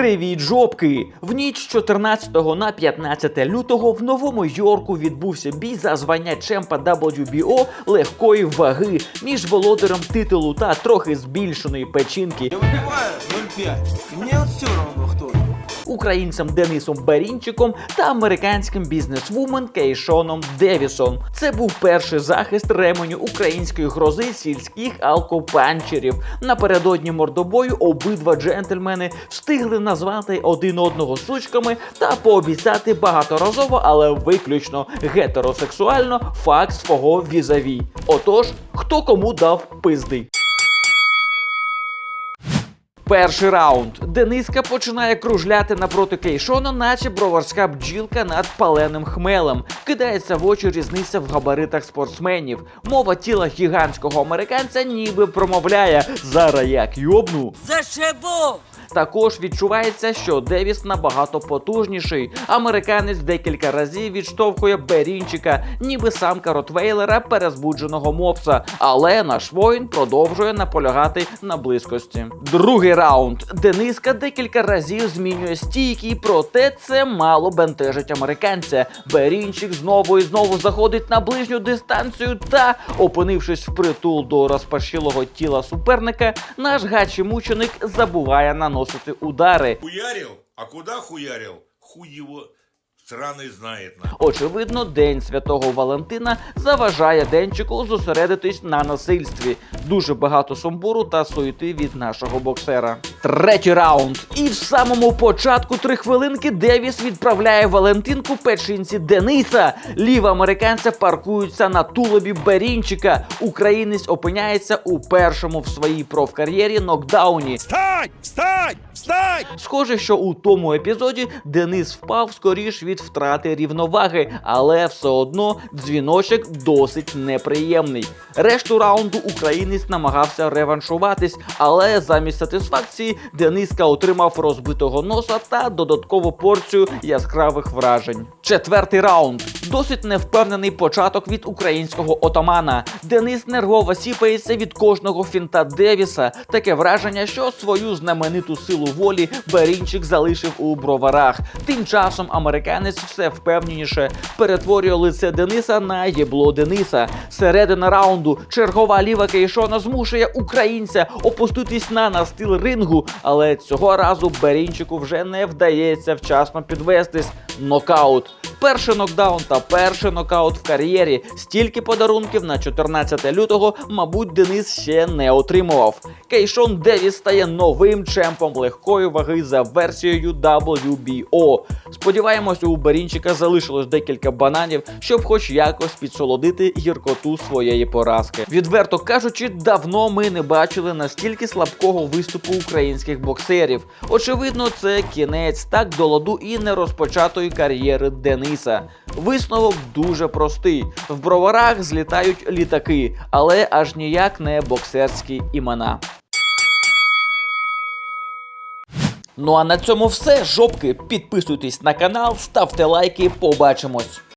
Привіт, жопки! В ніч з 14 на 15 лютого в Новому Йорку відбувся бій за звання чемпа WBO легкої ваги між володарем титулу та трохи збільшеної печінки Я випиваю 0,5. Мені все равно. Українцем Денисом Берінчиком та американським бізнесвумен Кейшоном Девісом. Це був перший захист ременю української грози сільських алкопанчерів. Напередодні мордобою обидва джентльмени встигли назвати один одного сучками та пообіцяти багаторазово, але виключно гетеросексуально факт свого візаві. Отож, хто кому дав пизди. Перший раунд. Дениска починає кружляти напроти Кейшона, наче броварська бджілка над паленим хмелем. Кидається в очі різниця в габаритах спортсменів. Мова тіла гігантського американця ніби промовляє «Зара як йобну. Зашибу! Також відчувається, що Девіс набагато потужніший. Американець декілька разів відштовхує Берінчика, ніби самка Ротвейлера перезбудженого мопса. Але наш воїн продовжує наполягати на близькості. Другий раунд. Дениска декілька разів змінює стійки, проте це мало бентежить американця. Берінчик знову і знову заходить на ближню дистанцію та, опинившись впритул до розпашілого тіла суперника, наш гачий мученик забуває наносити удари. Хуярів? А куда хуярів? Хуй его сраный знает. на. Очевидно, день святого Валентина заважає денчику зосередитись на насильстві. Дуже багато сумбуру та суєти від нашого боксера. Третій раунд. І в самому початку три хвилинки Девіс відправляє Валентинку печінці Дениса. Ліва американця паркуються на тулобі Берінчика. Українець опиняється у першому в своїй профкар'єрі нокдауні. Встань! Встань! Встань! Схоже, що у тому епізоді Денис впав скоріш від втрати рівноваги, але все одно дзвіночок досить неприємний. Решту раунду українець намагався реваншуватись, але замість сатисфакції Дениска отримав розбитого носа та додаткову порцію яскравих вражень. Четвертий раунд. Досить невпевнений початок від українського отамана. Денис нервово сіпається від кожного фінта Девіса. Таке враження, що свою знамениту силу волі Берінчик залишив у броварах. Тим часом американець все впевненіше перетворює лице Дениса на єбло Дениса. Середина раунду чергова ліва Кейшона змушує українця опуститись на настил рингу, але цього разу Берінчику вже не вдається вчасно підвестись. Нокаут. Перший нокдаун та перший нокаут в кар'єрі. Стільки подарунків на 14 лютого, мабуть, Денис ще не отримував. Кейшон Девіс стає новим чемпом легкої ваги за версією WBO. Сподіваємось, у Берінчика залишилось декілька бананів, щоб хоч якось підсолодити гіркоту своєї поразки. Відверто кажучи, давно ми не бачили настільки слабкого виступу українських боксерів. Очевидно, це кінець так до ладу і нерозпочатої кар'єри Дениса. Висновок дуже простий: в броварах злітають літаки, але аж ніяк не боксерські імена. Ну а на цьому все, жопки. Підписуйтесь на канал, ставте лайки, побачимось.